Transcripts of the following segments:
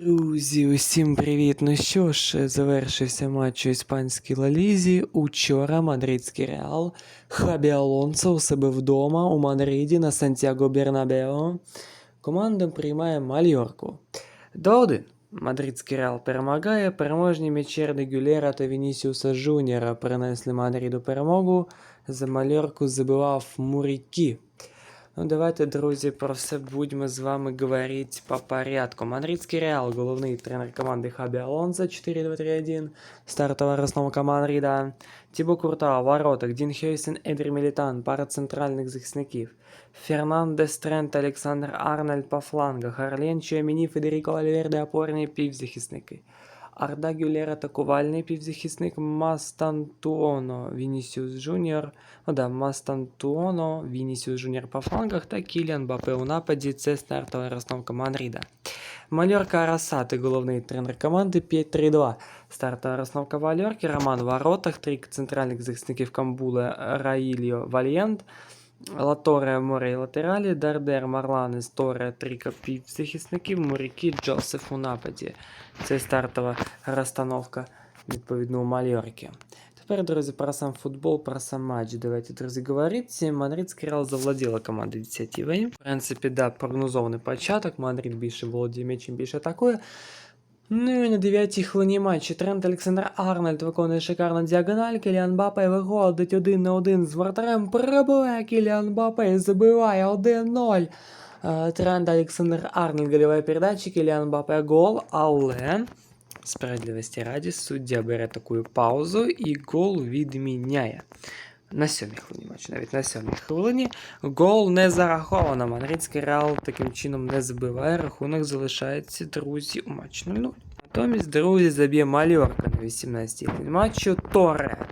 Друзі, усім привіт! Ну що ж, завершився матч у іспанській Лалізі. Учора мадридський Реал Хабі Алонсо у себе вдома у Мадриді на Сантьяго Бернабео. Команда приймає Мальорку. 2-1. Мадридський Реал перемагає. Переможні м'ячі Гюлєра та Вінісіуса Жуніора принесли Мадриду перемогу. За Мальорку забивав Мурікі. Ну, давайте, друзі, про все будемо з вами говорити по порядку. Мадридський Реал, головний тренер команди Хабі Алонсо, 4-2-3-1, стартова розновка Мадрида. Тібо Куртуа, воротах, Дін Хейсен, Едрі Мілітан, пара центральних захисників. Фернандес Трент, Олександр Арнольд по флангах, Арлен Чуаміні, Федеріко Альверде, опорні півзахисники. Арда Гюлєр атакувальний півзахисник Мастантуоно Вінісіус Жуніор. Ну да, Мастантуоно, Вінісіус Жуніор по флангах та Кіліан Бапе у нападі. Це стартова розстановка Мадрида. Мальорка Арасати, головний тренер команди 5-3-2. Стартова розстановка Вальорки, Роман воротах, три центральних захисників Камбула Раїльо Вальєнт. Латоре Морей латералі, Дардер Марланес Торе три півзахисників, Моряки Джосеф у нападі. Це стартова розстановка відповідно у Мальорки. Тепер, друзі, про сам футбол, про сам матч. Давайте, друзі, говорити. Мадридський Реал завладіла командою ініціативою. В принципі, да, прогнозований початок. Мадрид більше володіє м'ячем, більше атакує. Ну і на 9-й хвилині матчі Трент Олександр Арнольд виконує шикарну діагональ. Кіліан Бапе виходить один на один з вратарем. Пробиває Кіліан Бапе і забиває 1-0. Е, Трент Олександр Арнольд гольова передача, Кіліан Бапе гол, але справедливості раді суддя бере таку паузу і гол відміняє. На сьомій хвилині матчу, навіть на сьомій хвилині гол не зараховано. Мадридський Реал таким чином не забиває. Рахунок залишається друзі у матч 0-0. Натомість, друзі, заб'є Мальорка на 18-й хвилині матчу Торе.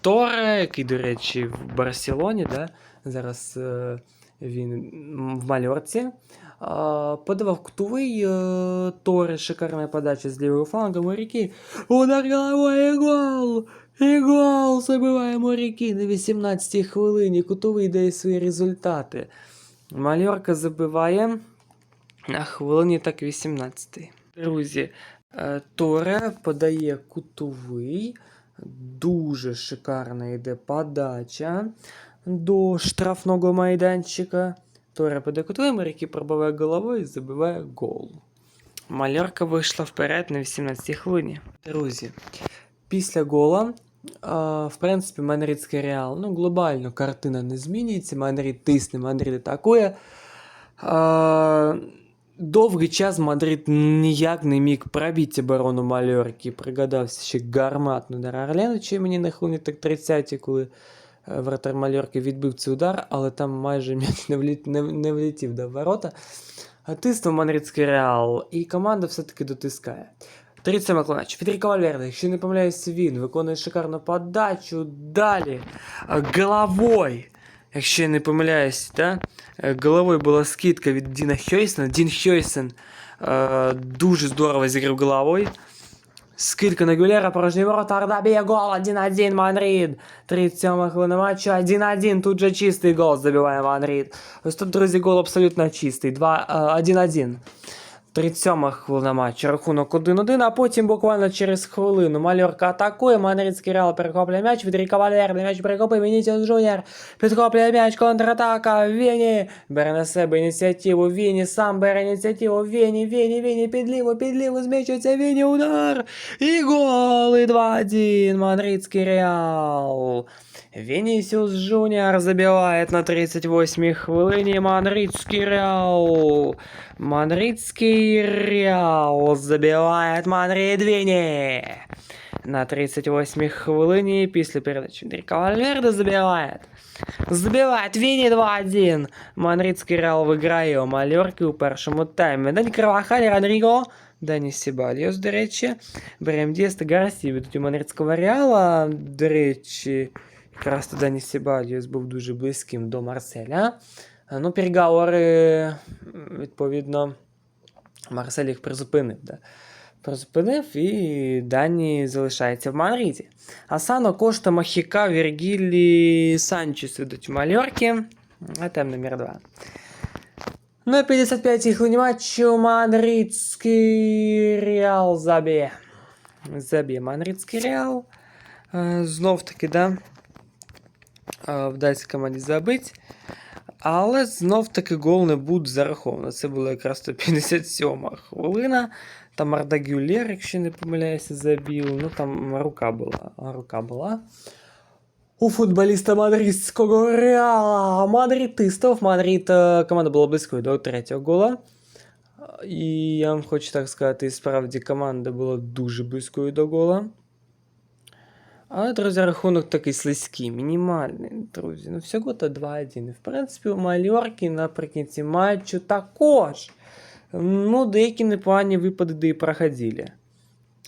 Торе, який, до речі, в Барселоні, да? зараз е, він в Мальорці. Е, подавав кутовий е, Торе, шикарна подача з лівого флангу Моряки. Удар головою гол! І гол забиває Моряки на 18-й хвилині. Кутовий дає свої результати. Мальорка забиває на хвилині так 18-й. Друзі, е, Торе подає кутовий. Дуже шикарна йде подача до штрафного майданчика. Торе подає кутовий, Моряки пробиває головою і забиває гол. Мальорка вийшла вперед на 18-й хвилині. Друзі, після гола, в принципі, Мадридський Реал, ну, глобально картина не змінюється. Мадрид тисне, Мадрид атакує. Довгий час Мадрид ніяк не міг пробити оборону Мальорки. Пригадався ще гарматний удар чи мені на хвилині так 30 коли е, вратар Мальорки відбив цей удар, але там майже м'яч не, вліт, не, не влетів до ворота. Тиснув Мадридський Реал, і команда все-таки дотискає. 37 клач. Федеріко Вальверде, якщо не помиляюся, він виконує шикарну подачу. Далі. е, Головою. Якщо я не помиляюсь, да? е, головою була скидка від Діна Хьойсена. Дін Хьойсен е, дуже здорово зіграв головою. Скидка на Гюлера, порожній ворота, Арда б'є гол, 1-1 Мадрид. 37 хвилина матчу, 1-1, тут же чистий гол забиває Мадрид. Ось тут, друзі, гол абсолютно чистий, 2, е, 1-1. 37 хвилина матчу, рахунок 1-1, а потім буквально через хвилину Мальорка атакує, Мадридський Реал перехоплює м'яч, Федеріко Вальверде, м'яч перехопив, Вінісіус Жуніор, підхоплює м'яч, контратака, Віні, бере на себе ініціативу, Віні, сам бере ініціативу, Віні, Віні, Віні, під ліву, під ліву, Віні, удар, і гол, і 2-1, Мадридський Реал. Вінісіус Жуніор забивает на 38-й хвилині Мадридський Реал. Мадридський Реал забивает Мадрид Віні. На 38-й хвилині після передачі Дріка Вальверде забивает. Забивает Віні 2-1. Мадридський Реал виграє у Мальорки у першому таймі. Дань Кравахалі Родріго. Дані Сібальйос, до речі. Берем Дієста Гарсі від у Мадридського Реала. До речі, якраз то Дані Сібальйос був дуже близьким до Марселя. А, Ну, переговори, відповідно, Марсель їх призупинив. Да. Призупинив і Дані залишається в Мадриді. Асано Кошта Махіка, Вергілі Санчес ідуть в Мальорки. А номер 2. На 55-й хвилині матчу Мадридський Реал заб'є. Заб'є Мадридський Реал. Е, Знов таки, да. е, Вдасться команді забити. Але знов таки гол не буде зараховано. Це була якраз 157 хвилина. Там Арда Гюлєр, якщо не помиляюся, забив. Ну там рука була. Рука була. У футболіста мадридського Реала. Мадридистів. Мадрид е, команда була близькою до третього гола. І я вам хочу так сказати, і справді команда була дуже близькою до гола. Але, друзі, рахунок такий слизький, мінімальний, друзі. Ну, всього то 2-1. І, в принципі, у Мальорки наприкінці матчу також. Ну, деякі непогані випади де і проходили.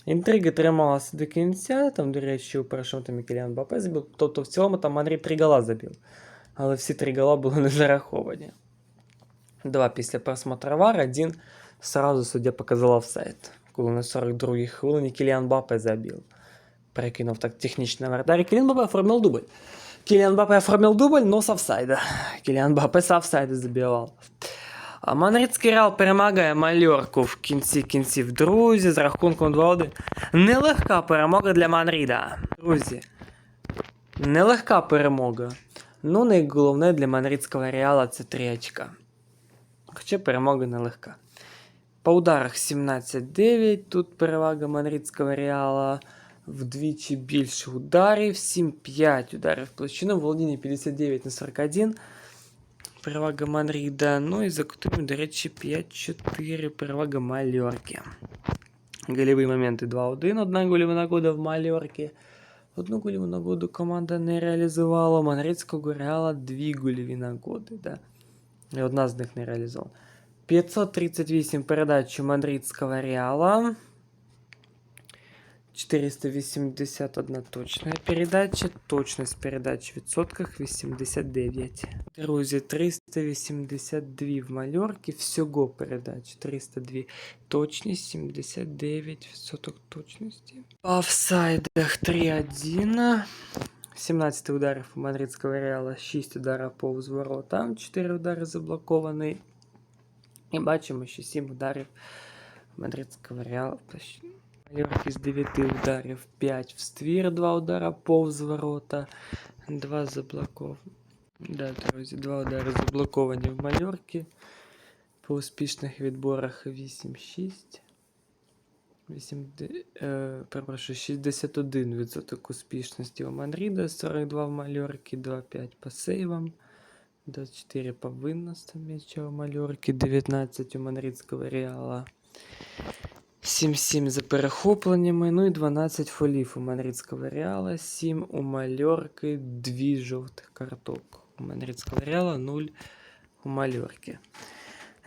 Інтрига трималася до кінця, там, до речі, у першому там Кіліан Бапе забив. Тобто в цілому там Андрій три гола забив. Але всі три гола були не зараховані. Два після просмотра вар, один сразу суддя показала офсайд. Коли на 42-й хвилині Кіліан Бапе забив. Перекинув так технічно вратарь. Кіліан Бапе оформив дубль. Кіліан Бапе оформив дубль, но с офсайда. Кіліан Бапе з офсайда забивав. А Мадридський Реал перемагає Мальорку в кінці кінців. Друзі, з рахунком 2-1. Нелегка перемога для Мадрида. Друзі. Нелегка перемога. Ну, найголовне для Мадридського Реала це 3 очка. Хоча перемога нелегка. По ударах 17-9. Тут перевага Мадридського Реала. Вдвічі більше ударів. 7-5 ударів в площину. Володіння 59 на 41. Перевага Мадрида. Ну і за кутами, до речі, 5-4. Перевага Мальорки. Голеві моменти 2-1. Одна гольова нагода в Мальорці. Одну гольову нагоду команда не реалізувала. У Реала дві гольові нагоди. Да? І одна з них не реалізована. 538 передач у Мадридського Реала. 481 точная передача, точность передач в відсотках 89. Друзі, 382 в Мальорці, всього передач 302. Точність 79 відсоток точності. По офсайдах 3-1. 17 ударів у Мадридського Реала, 6 ударів повз воротам, 4 удари заблоковані. І бачимо, що 7 ударів Мадридського Реала. В площину. Мальорки з 9 ударів 5 в ствір, 2 удара повз ворота, 2 заблоковані. Да, друзі, 2 удари заблоковані в Мальорки. По успішних відборах 8-6. 8, е, перепрошую, 61% успішності у Мадрида, 42 в Мальорки, 2-5 по сейвам, 24 по виносам м'яча у Мальорки, 19 у Мадридського Реала. 7-7 за перехопленнями, ну і 12 фолів у Мадридського Реала, 7 у Мальорки, 2 жовтих карток. У Мадридського Реала 0 у Мальорки.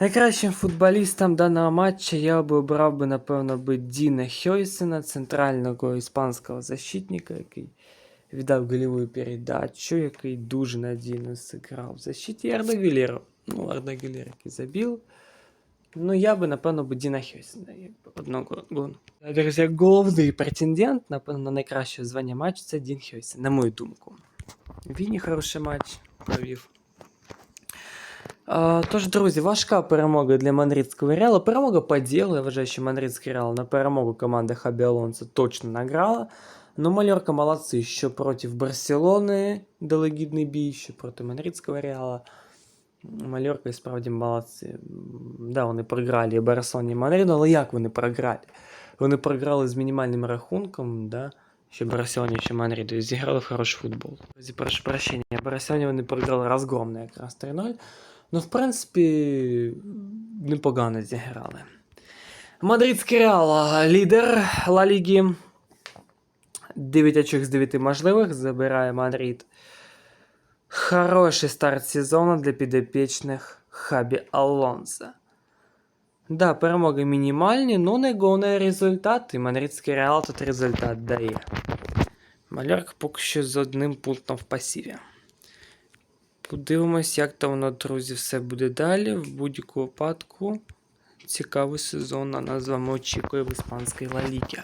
Найкращим футболістом даного матча я би обрав би, напевно, би Діна Хьойсена, центрального іспанського защитника, який віддав голеву передачу, який дуже надійно зіграв в защиті. Арда Гюлєра. Ну, Арда Гюлєр, який забив. Ну, я би, напевно, би Діна Хьюсена, якби одного гону. Друзі, як головний претендент, напевно, на найкраще звання матчу це Дін Хьюсен, на мою думку. Він хороший матч провів. А, Тож, друзі, важка перемога для Мадридського Реала. Перемога по ділу. Я вважаю, що Мадридський Реал на перемогу команди Хабі Алонсо точно награла. Ну, Мальорка молодці, що проти Барселони дали гідний бій, що проти Мадридського Реала. Мальорка і справді молодці. Да, вони програли Барселоні і Мадриду, але як вони програли? Вони програли з мінімальним рахунком, да? що Барселоні, що Мадриду, і зіграли в хороший футбол. Друзі, прошу прощення, Барселоні вони програли розгромно якраз 3-0. Ну, в принципі, непогано зіграли. Мадридський Реал, лідер Ла Ліги. 9 очок з 9 можливих забирає Мадрид. Хороший старт сезону для підопічних Хабі Алонсо. Да, перемоги мінімальні, але не головний результат, і Мадридський Реал тут результат дає. Малярк поки що з одним пунктом в пасіві. Подивимось, як там воно, друзі, все буде далі. В будь-якому випадку цікавий сезон на нас з вами очікує в іспанській Ла Лігі.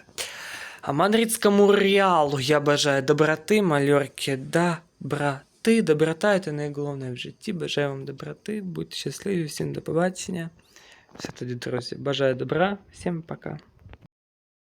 А мадридському Реалу я бажаю доброти, Мальорки доброти. Доброти. Доброта це найголовніше в житті. Бажаю вам доброти, будьте щасливі, всім до побачення. Все тоді, друзі. Бажаю добра, всім пока.